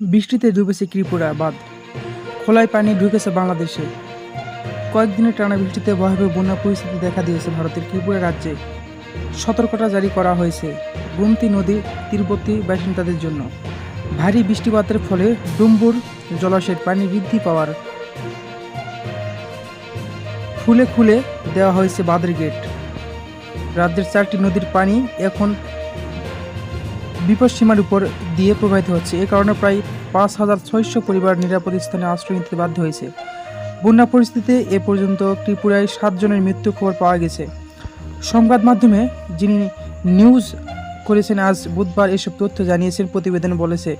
বৃষ্টিতে ডুবেছে ত্রিপুরা বাঁধ খোলায় পানি ঢুকেছে বাংলাদেশে। কয়েকদিনের টানা বৃষ্টিতে ভয়াবহ বন্যা পরিস্থিতি দেখা দিয়েছে ভারতের ত্রিপুরা রাজ্যে। সতর্কতা জারি করা হয়েছে। গুমতি নদীর তীরবর্তী বাসিন্দাদের জন্য। ভারী বৃষ্টিপাতের ফলে ডুম্বুর জলাশয়ের পানি বৃদ্ধি পাওয়ার খুলে খুলে দেওয়া হয়েছে বাঁধের গেট। রাজ্যের চারটি নদীর পানি এখন বিপদসীমার উপর দিয়ে প্রবাহিত হচ্ছে। এ কারণে প্রায় পাঁচ হাজার ছয়শো পরিবার নিরাপদ স্থানে আশ্রয় নিতে বাধ্য হয়েছে। বন্যা পরিস্থিতিতে এ পর্যন্ত ত্রিপুরায় সাতজনের মৃত্যু খবর পাওয়া গেছে। সংবাদ মাধ্যমে যিনি নিউজ করেছেন, আজ বুধবার এসব তথ্য জানিয়েছেন, প্রতিবেদন বলেছে,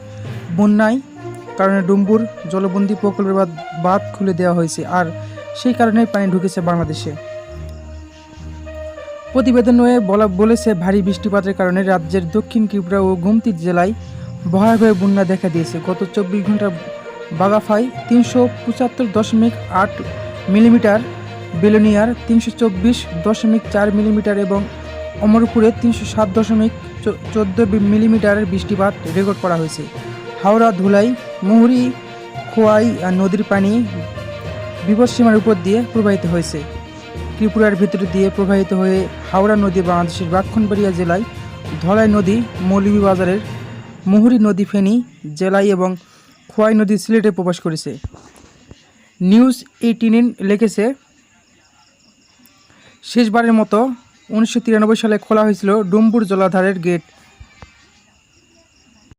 বন্যায় কারণে ডুম্বুর জলবন্দি প্রকল্পের বাঁধ খুলে দেওয়া হয়েছে, আর সেই কারণে পানি ঢুকেছে বাংলাদেশে। প্রতিবেদনে বলা বলেছে, ভারী বৃষ্টিপাতের কারণে রাজ্যের দক্ষিণ ত্রিপুরা ও গুমতি জেলায় ভয়াবহ বন্যা দেখা দিয়েছে। গত চব্বিশ ঘণ্টা বাগাফাই তিনশো পঁচাত্তর দশমিক আট মিলিমিটার, বেলোনিয়ার তিনশো চব্বিশ দশমিক চার মিলিমিটার এবং অমরপুরে তিনশো সাত দশমিক চোদ্দ মিলিমিটারের বৃষ্টিপাত রেকর্ড করা হয়েছে। হাওড়া, ধুলাই, মুহুরি, খোয়াই নদীর পানি বিপদসীমার উপর দিয়ে প্রবাহিত হয়েছে। ত্রিপুরার ভিতর দিয়ে প্রবাহিত হয়ে হাওড়া নদী বাংলাদেশের ব্রাক্ষণবাড়িয়া জেলায় ধলাই নদী মৌলভীবাজারের মুহুরী নদী ফেনী জেলায় এবং খোয়াই নদী সিলেটে প্রবেশ করেছে। নিউজ এইটিন লিখেছে, শেষবারের মতো উনিশশো তিরানব্বই সালে খোলা হয়েছিল ডুম্বুর জলাধারের গেট।